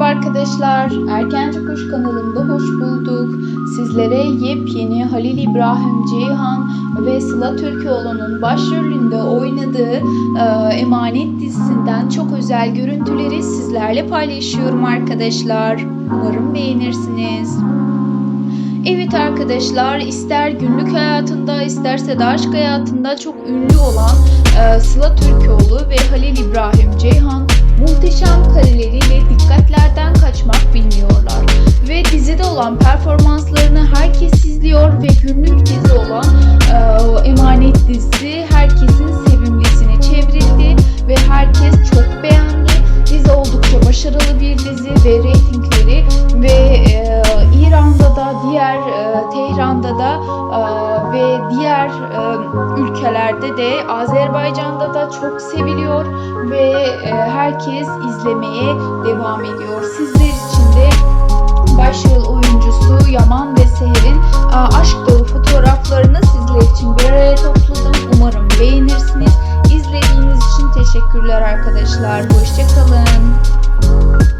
Merhaba arkadaşlar. Erkenci Kuş kanalında hoş bulduk. Sizlere yepyeni Halil İbrahim Ceyhan ve Sıla Türkoğlu'nun başrolünde oynadığı e, Emanet dizisinden çok özel görüntüleri sizlerle paylaşıyorum arkadaşlar. Umarım beğenirsiniz. Evet arkadaşlar ister günlük hayatında isterse de aşk hayatında çok ünlü olan e, Sıla Türkoğlu ve Halil İbrahim Ceyhan olan performanslarını herkes izliyor ve günlük dizi olan e, Emanet dizisi herkesin sevimlisini çevrildi ve herkes çok beğendi. Dizi oldukça başarılı bir dizi ve reytingleri ve e, İran'da da diğer e, Tehran'da da e, ve diğer e, ülkelerde de Azerbaycan'da da çok seviliyor ve e, herkes izlemeye devam ediyor. Sizler teşekkürler arkadaşlar. Hoşçakalın.